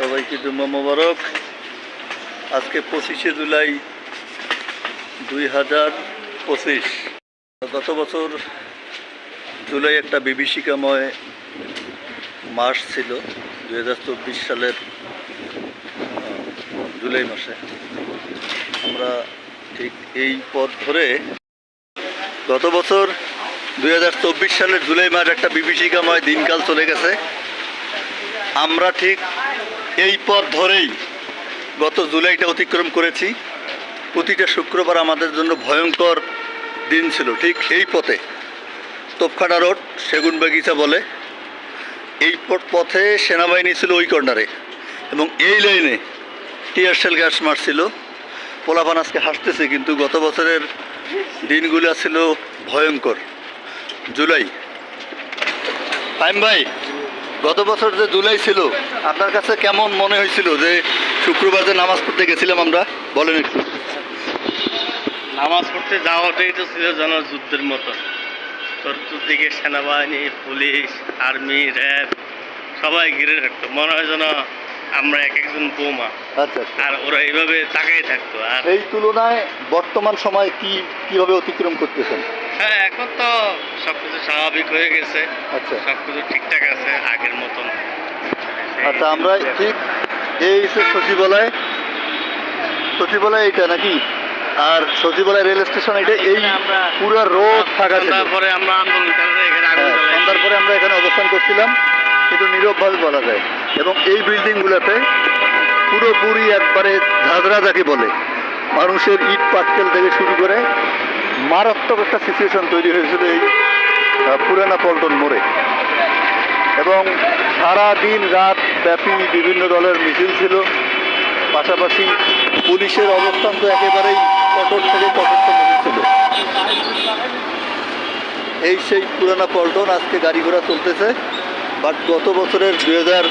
সবাইকে জুম্মা মোবারক। আজকে পঁচিশে জুলাই দুই হাজার পঁচিশ। গত বছর জুলাই একটা বিভীষিকাময় মাস ছিল দু হাজার চব্বিশ সালের জুলাই মাসে। আমরা ঠিক এই পথ ধরে গত বছর দুই হাজার চব্বিশ সালের জুলাই মাস একটা বিভীষিকাময় দিনকাল চলে গেছে। আমরা ঠিক এই পথ ধরেই গত জুলাইটা অতিক্রম করেছি। প্রতিটা শুক্রবার আমাদের জন্য ভয়ঙ্কর দিন ছিল, ঠিক এই পথে। তোপখানা রোড, সেগুন বাগিচা বলে। এই পথ- সেনাবাহিনী ছিল ওই কর্নারে এবং এই লাইনে টিয়ারশেল গ্যাস মারছিল। পোলাপান আজকে হাসতেছে, কিন্তু গত বছরের দিনগুলো ছিল ভয়ঙ্কর। জুলাই। টাইম ভাই গত বছর যে জুলাই ছিল আপনার কাছে কেমন মনে হয়েছিল যে শুক্রবার যে নামাজ পড়তে গেছিলাম আমরা? বলেন একটু। নামাজ পড়তে যাওয়াটাই তো ছিল যেন জনযুদ্ধের মতো। চতুর্দিকে সেনাবাহিনী পুলিশ আর্মি র্যাব সবাই ঘিরে থাকতো। মনে হয় যেন আমরা এক একজন বোমা। আচ্ছা আচ্ছা। আর ওরা এইভাবে তাকাই থাকতো। আর এই তুলনায় বর্তমান সময় কি কীভাবে অতিক্রম করতেছেন? হ্যাঁ এখন তো সবকিছু স্বাভাবিক হয়ে গেছে। আচ্ছা। সবকিছু ঠিকঠাক আছে আগের মতন। আচ্ছা আমরা ঠিক এই সচিবালয় সচিবালয় নাকি? আর সচিবালয় রেল স্টেশন এটা এই পুরো রোড ফাঁকা ছিল। তারপরে আমরা আন্দোলন হ্যাঁ, সন্ধ্যার পরে আমরা এখানে অবস্থান করছিলাম কিন্তু নীরবভাবে বলা যায়। এবং এই বিল্ডিংগুলোতে পুরোপুরি একবারে ঝাঁঝরা যাকে বলে মানুষের ইট পাটকেল থেকে শুরু করে মারাত্মক একটা সিচুয়েশন তৈরি হয়েছিল এই পুরানা পল্টন মোড়ে। এবং সারা দিন রাত ব্যাপী বিভিন্ন দলের মিছিল ছিল। পাশাপাশি পুলিশের অবস্থান তো একেবারেই কঠোর থেকে কঠোরতম ছিল এই সেই পুরানা পল্টন আজকে গাড়ি ঘোড়া চলতেছে। বাট গত বছরের দুই হাজার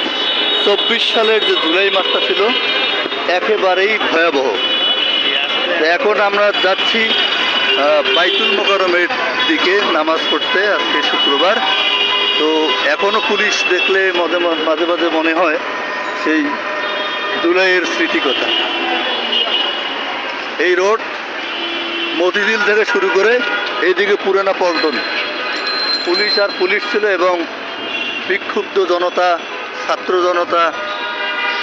চব্বিশ সালের যে জুলাই মাসটা ছিল, একেবারেই ভয়াবহ। এখন আমরা যাচ্ছি বাইতুল মোকারমের দিকে নামাজ পড়তে আজকে শুক্রবার। তো এখনও পুলিশ দেখলে মাঝে মাঝে মাঝে মনে হয় সেই জুলাইয়ের স্মৃতিকথা। এই রোড মতিঝিল থেকে শুরু করে এইদিকে পুরানা পল্টন। পুলিশ আর পুলিশ ছিল এবং বিক্ষুব্ধ জনতা, ছাত্র জনতা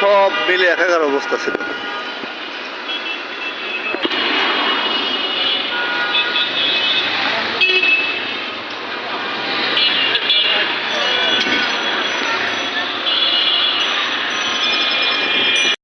সব মিলে একাকার অবস্থা ছিল।